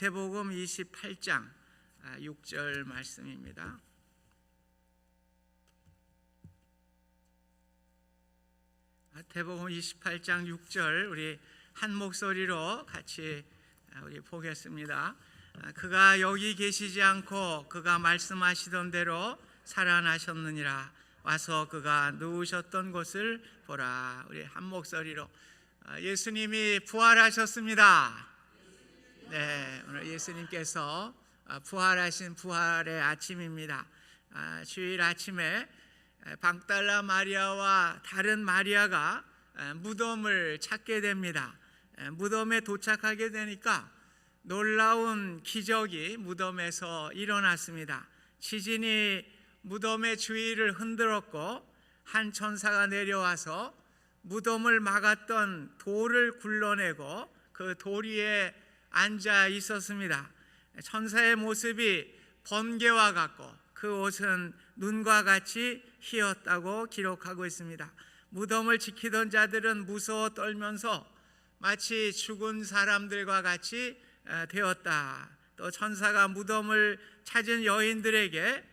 마태복음 28장 6절 말씀입니다. 마태복음 28장 6절 우리 한 목소리로 같이 우리 보겠습니다. 그가 여기 계시지 않고 그가 말씀하시던 대로 살아나셨느니라 와서 그가 누우셨던 곳을 보라 우리 한 목소리로 예수님이 부활하셨습니다. 네, 오늘 예수님께서 부활하신 부활의 아침입니다. 주일 아침에 방달라 마리아와 다른 마리아가 무덤을 찾게 됩니다. 무덤에 도착하게 되니까 놀라운 기적이 무덤에서 일어났습니다. 지진이 무덤의 주위를 흔들었고 한 천사가 내려와서 무덤을 막았던 돌을 굴러내고 그 돌 위에 앉아 있었습니다. 천사의 모습이 번개와 같고 그 옷은 눈과 같이 희었다고 기록하고 있습니다. 무덤을 지키던 자들은 무서워 떨면서 마치 죽은 사람들과 같이 되었다. 또 천사가 무덤을 찾은 여인들에게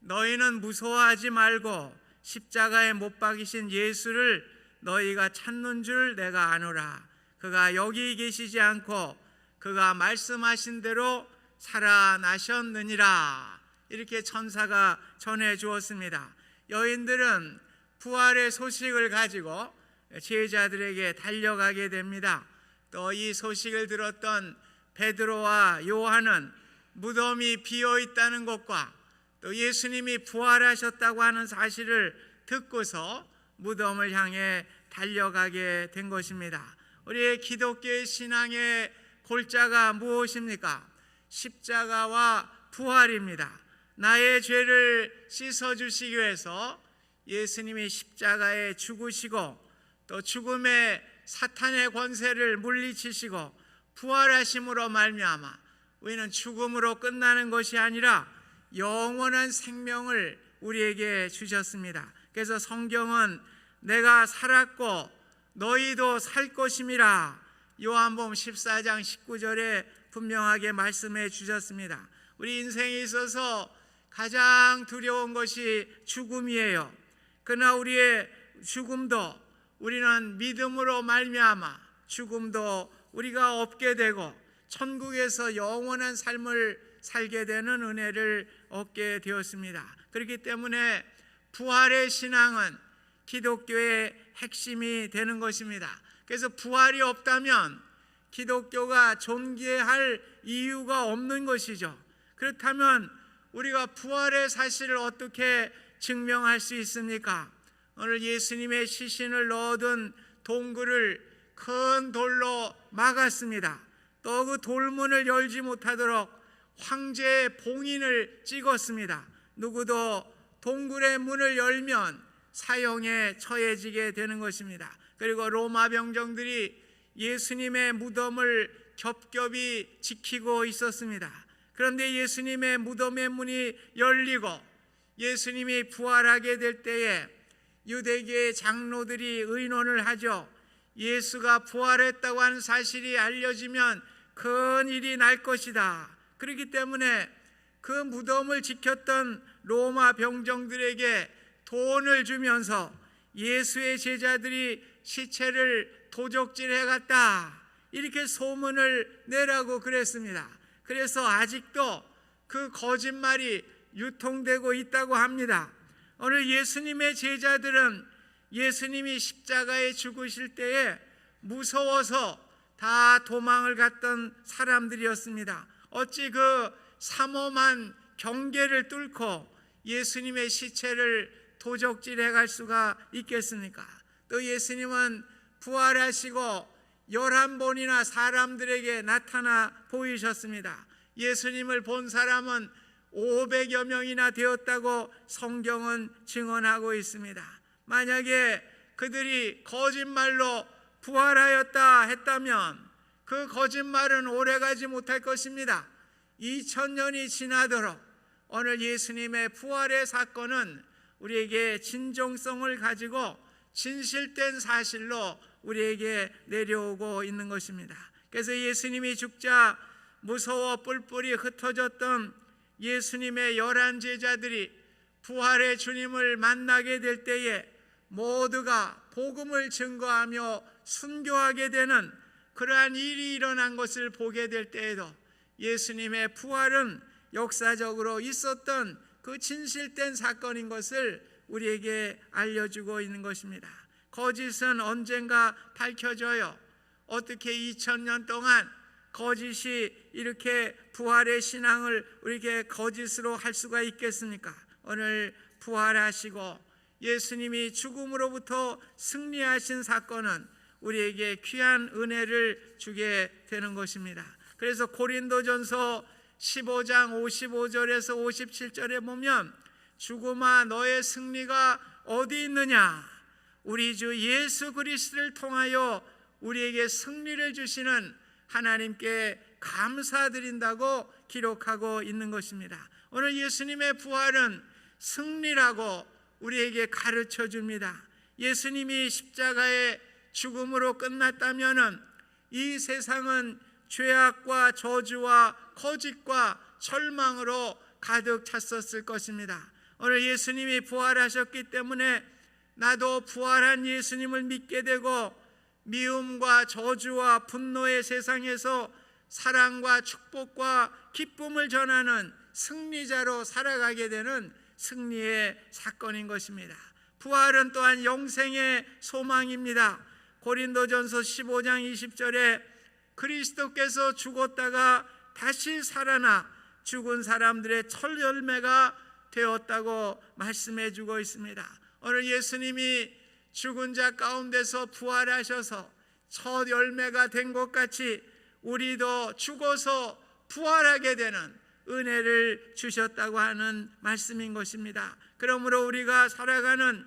너희는 무서워하지 말고 십자가에 못 박이신 예수를 너희가 찾는 줄 내가 아노라. 그가 여기 계시지 않고 그가 말씀하신 대로 살아나셨느니라. 이렇게 천사가 전해 주었습니다. 여인들은 부활의 소식을 가지고 제자들에게 달려가게 됩니다. 또 이 소식을 들었던 베드로와 요한은 무덤이 비어 있다는 것과 또 예수님이 부활하셨다고 하는 사실을 듣고서 무덤을 향해 달려가게 된 것입니다. 우리의 기독교의 신앙의 골자가 무엇입니까? 십자가와 부활입니다. 나의 죄를 씻어 주시기 위해서 예수님이 십자가에 죽으시고 또 죽음의 사탄의 권세를 물리치시고 부활하심으로 말미암아 우리는 죽음으로 끝나는 것이 아니라 영원한 생명을 우리에게 주셨습니다. 그래서 성경은 내가 살았고 너희도 살 것임이라 요한복음 14장 19절에 분명하게 말씀해 주셨습니다. 우리 인생에 있어서 가장 두려운 것이 죽음이에요. 그러나 우리의 죽음도 우리는 믿음으로 말미암아 죽음도 우리가 없게 되고 천국에서 영원한 삶을 살게 되는 은혜를 얻게 되었습니다. 그렇기 때문에 부활의 신앙은 기독교의 핵심이 되는 것입니다. 그래서 부활이 없다면 기독교가 존귀할 이유가 없는 것이죠. 그렇다면 우리가 부활의 사실을 어떻게 증명할 수 있습니까? 오늘 예수님의 시신을 넣어둔 동굴을 큰 돌로 막았습니다. 또 그 돌문을 열지 못하도록 황제의 봉인을 찍었습니다. 누구도 동굴의 문을 열면 사형에 처해지게 되는 것입니다. 그리고 로마 병정들이 예수님의 무덤을 겹겹이 지키고 있었습니다. 그런데 예수님의 무덤의 문이 열리고 예수님이 부활하게 될 때에 유대계의 장로들이 의논을 하죠. 예수가 부활했다고 하는 사실이 알려지면 큰 일이 날 것이다. 그렇기 때문에 그 무덤을 지켰던 로마 병정들에게 돈을 주면서 예수의 제자들이 시체를 도적질해 갔다. 이렇게 소문을 내라고 그랬습니다. 그래서 아직도 그 거짓말이 유통되고 있다고 합니다. 오늘 예수님의 제자들은 예수님이 십자가에 죽으실 때에 무서워서 다 도망을 갔던 사람들이었습니다. 어찌 그 삼엄한 경계를 뚫고 예수님의 시체를 도적질해 갈 수가 있겠습니까? 또 예수님은 부활하시고 열한 번이나 사람들에게 나타나 보이셨습니다. 예수님을 본 사람은 500여 명이나 되었다고 성경은 증언하고 있습니다. 만약에 그들이 거짓말로 부활하였다 했다면 그 거짓말은 오래가지 못할 것입니다. 2000년이 지나도록 오늘 예수님의 부활의 사건은 우리에게 진정성을 가지고 진실된 사실로 우리에게 내려오고 있는 것입니다. 그래서 예수님이 죽자 무서워 뿔뿔이 흩어졌던 예수님의 열한 제자들이 부활의 주님을 만나게 될 때에 모두가 복음을 증거하며 순교하게 되는 그러한 일이 일어난 것을 보게 될 때에도 예수님의 부활은 역사적으로 있었던 그 진실된 사건인 것을 우리에게 알려주고 있는 것입니다. 거짓은 언젠가 밝혀져요. 어떻게 2000년 동안 거짓이 이렇게 부활의 신앙을 우리에게 거짓으로 할 수가 있겠습니까? 오늘 부활하시고 예수님이 죽음으로부터 승리하신 사건은 우리에게 귀한 은혜를 주게 되는 것입니다. 그래서 고린도전서 15장 55절에서 57절에 보면 죽음아 너의 승리가 어디 있느냐? 우리 주 예수 그리스도를 통하여 우리에게 승리를 주시는 하나님께 감사드린다고 기록하고 있는 것입니다. 오늘 예수님의 부활은 승리라고 우리에게 가르쳐 줍니다. 예수님이 십자가의 죽음으로 끝났다면은 이 세상은 죄악과 저주와 거짓과 절망으로 가득 찼었을 것입니다. 오늘 예수님이 부활하셨기 때문에 나도 부활한 예수님을 믿게 되고 미움과 저주와 분노의 세상에서 사랑과 축복과 기쁨을 전하는 승리자로 살아가게 되는 승리의 사건인 것입니다. 부활은 또한 영생의 소망입니다. 고린도전서 15장 20절에 그리스도께서 죽었다가 다시 살아나 죽은 사람들의 첫 열매가 되었다고 말씀해 주고 있습니다. 오늘 예수님이 죽은 자 가운데서 부활하셔서 첫 열매가 된 것 같이 우리도 죽어서 부활하게 되는 은혜를 주셨다고 하는 말씀인 것입니다. 그러므로 우리가 살아가는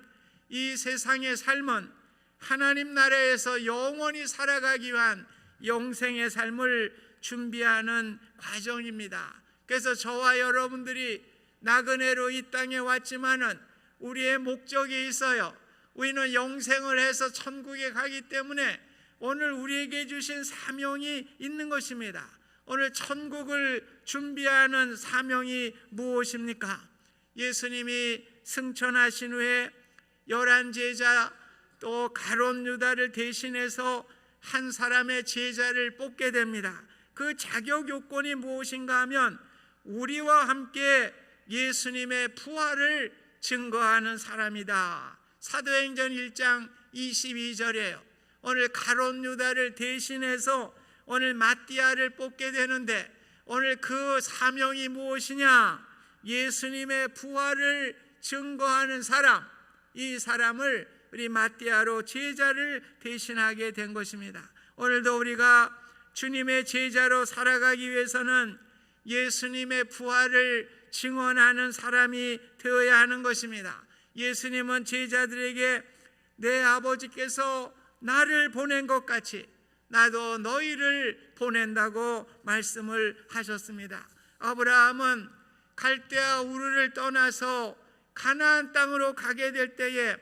이 세상의 삶은 하나님 나라에서 영원히 살아가기 위한 영생의 삶을 준비하는 과정입니다. 그래서 저와 여러분들이 나그네로 이 땅에 왔지만은 우리의 목적이 있어요. 우리는 영생을 해서 천국에 가기 때문에 오늘 우리에게 주신 사명이 있는 것입니다. 오늘 천국을 준비하는 사명이 무엇입니까? 예수님이 승천하신 후에 열한 제자 또 가론 유다를 대신해서 한 사람의 제자를 뽑게 됩니다. 그 자격 요건이 무엇인가 하면 우리와 함께 예수님의 부활을 증거하는 사람이다. 사도행전 1장 22절이에요. 오늘 가론 유다를 대신해서 오늘 마띠아를 뽑게 되는데 오늘 그 사명이 무엇이냐? 예수님의 부활을 증거하는 사람. 이 사람을 우리 마띠아로 제자를 대신하게 된 것입니다. 오늘도 우리가 주님의 제자로 살아가기 위해서는 예수님의 부활을 증언하는 사람이 되어야 하는 것입니다. 예수님은 제자들에게 내 아버지께서 나를 보낸 것 같이 나도 너희를 보낸다고 말씀을 하셨습니다. 아브라함은 갈대아 우르를 떠나서 가나안 땅으로 가게 될 때에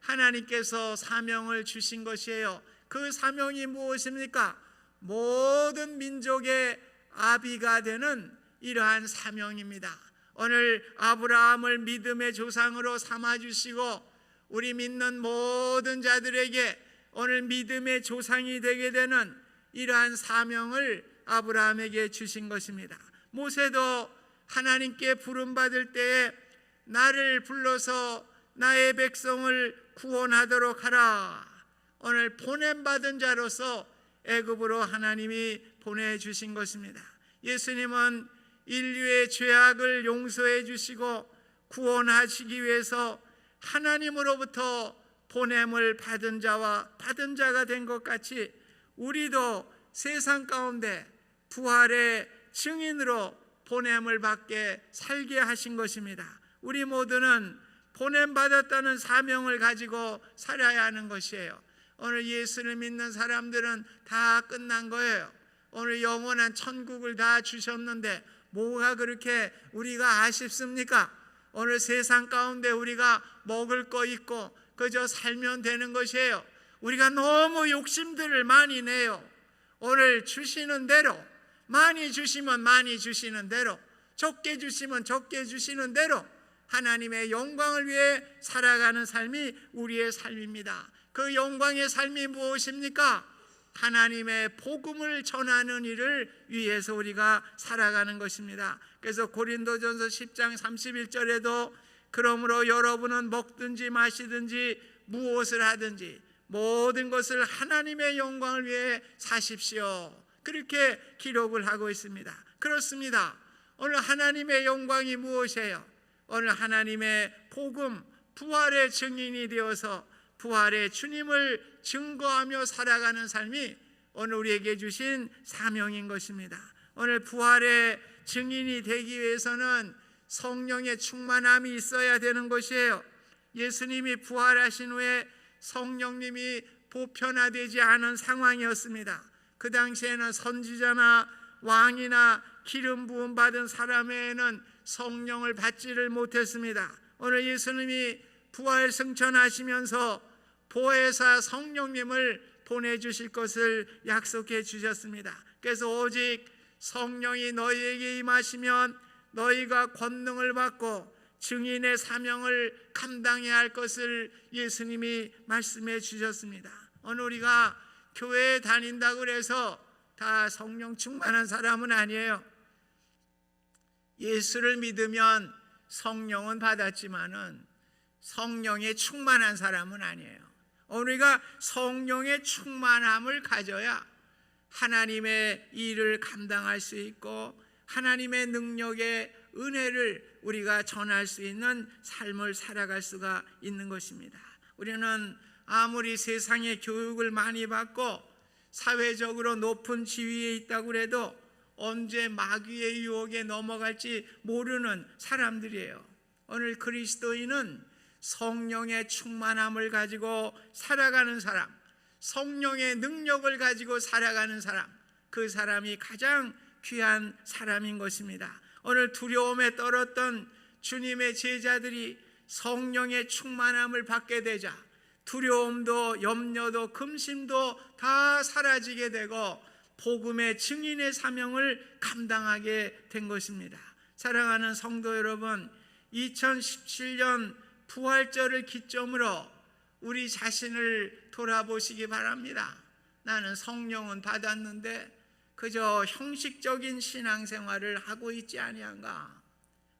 하나님께서 사명을 주신 것이에요. 그 사명이 무엇입니까? 모든 민족의 아비가 되는 이러한 사명입니다. 오늘 아브라함을 믿음의 조상으로 삼아 주시고 우리 믿는 모든 자들에게 오늘 믿음의 조상이 되게 되는 이러한 사명을 아브라함에게 주신 것입니다. 모세도 하나님께 부름 받을 때에 나를 불러서 나의 백성을 구원하도록 하라. 오늘 보냄 받은 자로서 애굽으로 하나님이 보내 주신 것입니다. 예수님은 인류의 죄악을 용서해 주시고 구원하시기 위해서 하나님으로부터 보냄을 받은 자와 받은 자가 된 것 같이 우리도 세상 가운데 부활의 증인으로 보냄을 받게 살게 하신 것입니다. 우리 모두는 보냄 받았다는 사명을 가지고 살아야 하는 것이에요. 오늘 예수를 믿는 사람들은 다 끝난 거예요. 오늘 영원한 천국을 다 주셨는데 뭐가 그렇게 우리가 아쉽습니까? 오늘 세상 가운데 우리가 먹을 거 있고 그저 살면 되는 것이에요. 우리가 너무 욕심들을 많이 내요. 오늘 주시는 대로 많이 주시면 많이 주시는 대로 적게 주시면 적게 주시는 대로 하나님의 영광을 위해 살아가는 삶이 우리의 삶입니다. 그 영광의 삶이 무엇입니까? 하나님의 복음을 전하는 일을 위해서 우리가 살아가는 것입니다. 그래서 고린도전서 10장 31절에도 그러므로 여러분은 먹든지 마시든지 무엇을 하든지 모든 것을 하나님의 영광을 위해 사십시오. 그렇게 기록을 하고 있습니다. 그렇습니다. 오늘 하나님의 영광이 무엇이에요? 오늘 하나님의 복음 부활의 증인이 되어서 부활의 주님을 증거하며 살아가는 삶이 오늘 우리에게 주신 사명인 것입니다. 오늘 부활의 증인이 되기 위해서는 성령의 충만함이 있어야 되는 것이에요. 예수님이 부활하신 후에 성령님이 보편화되지 않은 상황이었습니다. 그 당시에는 선지자나 왕이나 기름 부음 받은 사람에는 성령을 받지를 못했습니다. 오늘 예수님이 부활 승천하시면서 보혜사 성령님을 보내주실 것을 약속해 주셨습니다. 그래서 오직 성령이 너희에게 임하시면 너희가 권능을 받고 증인의 사명을 감당해야 할 것을 예수님이 말씀해 주셨습니다. 오늘 우리가 교회에 다닌다고 그래서 다 성령 충만한 사람은 아니에요. 예수를 믿으면 성령은 받았지만은 성령에 충만한 사람은 아니에요. 우리가 성령의 충만함을 가져야 하나님의 일을 감당할 수 있고 하나님의 능력의 은혜를 우리가 전할 수 있는 삶을 살아갈 수가 있는 것입니다. 우리는 아무리 세상의 교육을 많이 받고 사회적으로 높은 지위에 있다고 해도 언제 마귀의 유혹에 넘어갈지 모르는 사람들이에요. 오늘 그리스도인은 성령의 충만함을 가지고 살아가는 사람, 성령의 능력을 가지고 살아가는 사람, 그 사람이 가장 귀한 사람인 것입니다. 오늘 두려움에 떨었던 주님의 제자들이 성령의 충만함을 받게 되자 두려움도 염려도 금심도 다 사라지게 되고 복음의 증인의 사명을 감당하게 된 것입니다. 사랑하는 성도 여러분, 2017년 부활절을 기점으로 우리 자신을 돌아보시기 바랍니다. 나는 성령은 받았는데 그저 형식적인 신앙생활을 하고 있지 아니한가?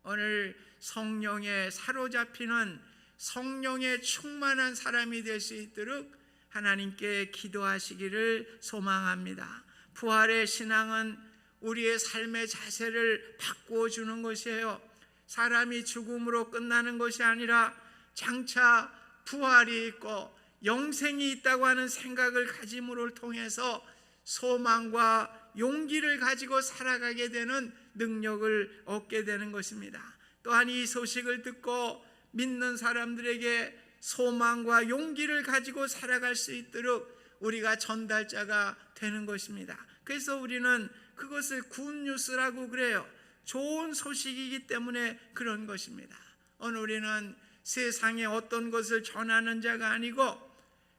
오늘 성령에 사로잡히는 성령에 충만한 사람이 될 수 있도록 하나님께 기도하시기를 소망합니다. 부활의 신앙은 우리의 삶의 자세를 바꾸어 주는 것이에요. 사람이 죽음으로 끝나는 것이 아니라 장차 부활이 있고 영생이 있다고 하는 생각을 가짐으로 통해서 소망과 용기를 가지고 살아가게 되는 능력을 얻게 되는 것입니다. 또한 이 소식을 듣고 믿는 사람들에게 소망과 용기를 가지고 살아갈 수 있도록 우리가 전달자가 되는 것입니다. 그래서 우리는 그것을 굿뉴스라고 그래요. 좋은 소식이기 때문에 그런 것입니다. 오늘 우리는 세상에 어떤 것을 전하는 자가 아니고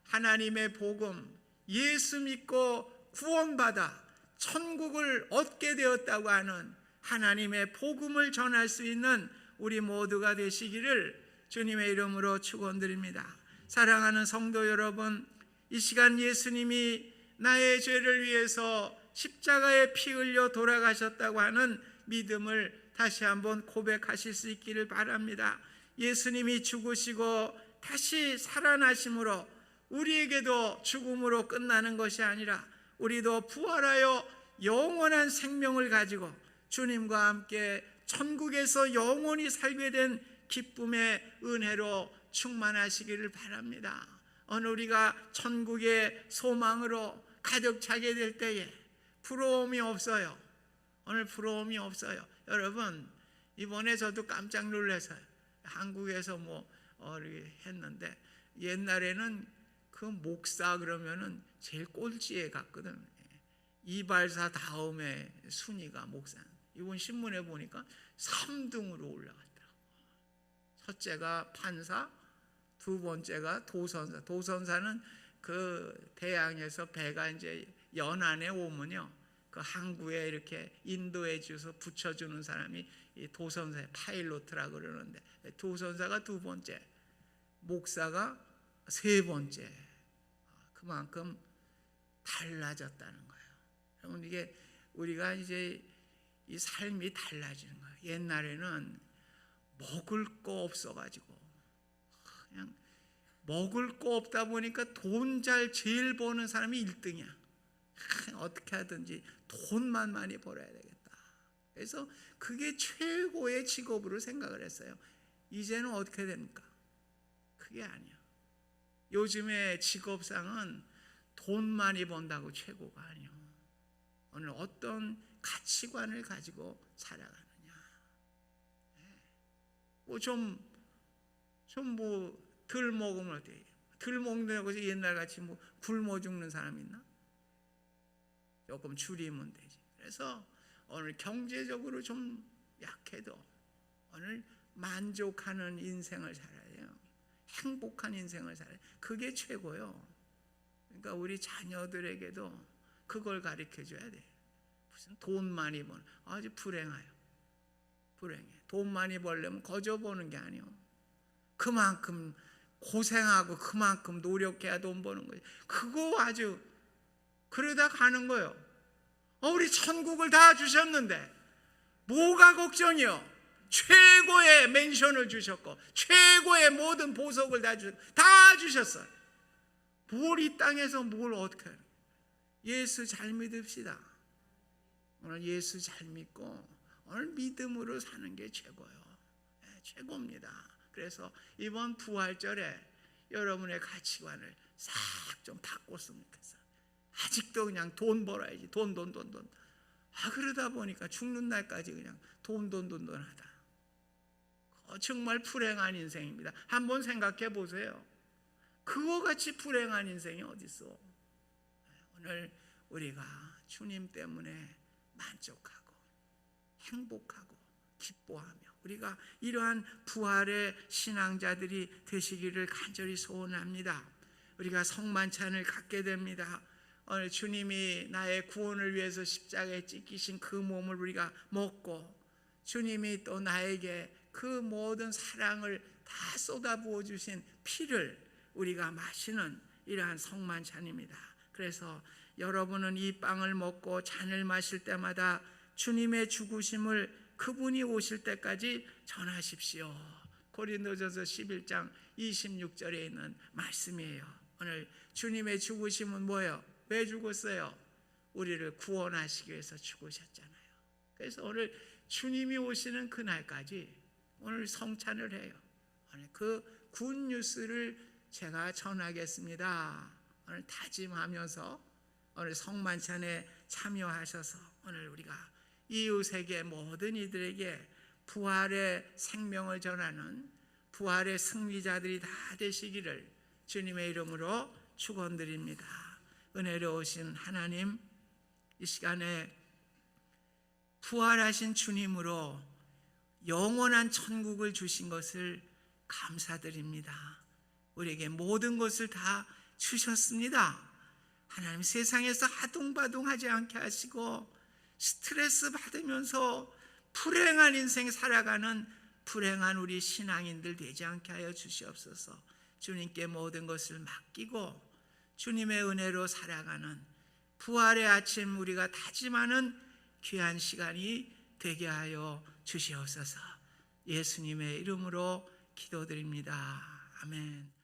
하나님의 복음, 예수 믿고 구원받아 천국을 얻게 되었다고 하는 하나님의 복음을 전할 수 있는 우리 모두가 되시기를 주님의 이름으로 축원드립니다. 사랑하는 성도 여러분, 이 시간 예수님이 나의 죄를 위해서 십자가에 피 흘려 돌아가셨다고 하는 믿음을 다시 한번 고백하실 수 있기를 바랍니다. 예수님이 죽으시고 다시 살아나심으로 우리에게도 죽음으로 끝나는 것이 아니라 우리도 부활하여 영원한 생명을 가지고 주님과 함께 천국에서 영원히 살게 된 기쁨의 은혜로 충만하시기를 바랍니다. 오늘 우리가 천국의 소망으로 가득 차게 될 때에 부러움이 없어요. 오늘 부러움이 없어요. 여러분 이번에 저도 깜짝 놀라서요. 한국에서 뭐 어, 했는데 옛날에는 그 목사 그러면은 제일 꼴찌에 갔거든. 이발사 다음에 순위가 목사. 이번 신문에 보니까 3등으로 올라갔더라고. 첫째가 판사, 두 번째가 도선사. 도선사는 그 대양에서 배가 이제 연안에 오면요. 그 항구에 이렇게 인도해 주서 붙여주는 사람이 이 도선사 파일로트라 그러는데 도선사가 두 번째, 목사가 세 번째. 그만큼 달라졌다는 거예요. 여러분 이게 우리가 이제 이 삶이 달라지는 거예요. 옛날에는 먹을 거 없어가지고 그냥 먹을 거 없다 보니까 돈 잘 제일 버는 사람이 1등이야. 어떻게 하든지 돈만 많이 벌어야 되겠다. 그래서 그게 최고의 직업으로 생각을 했어요. 이제는 어떻게 됩니까? 그게 아니야. 요즘의 직업상은 돈 많이 번다고 최고가 아니요. 오늘 어떤 가치관을 가지고 살아가느냐. 뭐 좀 좀 뭐 덜 먹으면 어때? 덜 먹는다고 해서 옛날 같이 뭐 굶어 죽는 사람 있나? 조금 줄이면 되지. 그래서 오늘 경제적으로 좀 약해도 오늘 만족하는 인생을 살아야 돼요. 행복한 인생을 살아야 돼요. 그게 최고요. 그러니까 우리 자녀들에게도 그걸 가르쳐 줘야 돼. 무슨 돈 많이 번 아주 불행해요. 불행해. 돈 많이 벌려면 거저 버는 게 아니요. 그만큼 고생하고 그만큼 노력해야 돈 버는 거지. 그거 아주 그러다 가는 거요. 어, 우리 천국을 다 주셨는데 뭐가 걱정이요? 최고의 맨션을 주셨고 최고의 모든 보석을 다 주셨 다 주셨어요. 뭘 이 땅에서 뭘 어떻게? 예수 잘 믿읍시다. 오늘 예수 잘 믿고 오늘 믿음으로 사는 게 최고요. 네, 최고입니다. 그래서 이번 부활절에 여러분의 가치관을 싹 좀 바꿨으면 좋겠어요. 아직도 그냥 돈 벌어야지. 돈, 돈, 돈, 돈. 아, 그러다 보니까 죽는 날까지 그냥 돈, 돈, 돈, 돈 하다. 어, 정말 불행한 인생입니다. 한번 생각해 보세요. 그거 같이 불행한 인생이 어딨어? 오늘 우리가 주님 때문에 만족하고 행복하고 기뻐하며 우리가 이러한 부활의 신앙자들이 되시기를 간절히 소원합니다. 우리가 성만찬을 갖게 됩니다. 오늘 주님이 나의 구원을 위해서 십자가에 찢기신 그 몸을 우리가 먹고 주님이 또 나에게 그 모든 사랑을 다 쏟아부어 주신 피를 우리가 마시는 이러한 성만찬입니다. 그래서 여러분은 이 빵을 먹고 잔을 마실 때마다 주님의 죽으심을 그분이 오실 때까지 전하십시오. 고린도전서 11장 26절에 있는 말씀이에요. 오늘 주님의 죽으심은 뭐예요? 왜 죽었어요? 우리를 구원하시기 위해서 죽으셨잖아요. 그래서 오늘 주님이 오시는 그날까지 오늘 성찬을 해요. 오늘 그 굿뉴스를 제가 전하겠습니다. 오늘 다짐하면서 오늘 성만찬에 참여하셔서 오늘 우리가 이웃에게 모든 이들에게 부활의 생명을 전하는 부활의 승리자들이 다 되시기를 주님의 이름으로 축원드립니다. 은혜로우신 하나님 이 시간에 부활하신 주님으로 영원한 천국을 주신 것을 감사드립니다. 우리에게 모든 것을 다 주셨습니다. 하나님 세상에서 하둥바둥하지 않게 하시고 스트레스 받으면서 불행한 인생 살아가는 불행한 우리 신앙인들 되지 않게 하여 주시옵소서. 주님께 모든 것을 맡기고 주님의 은혜로 살아가는 부활의 아침 우리가 다짐하는 귀한 시간이 되게 하여 주시옵소서. 예수님의 이름으로 기도드립니다. 아멘.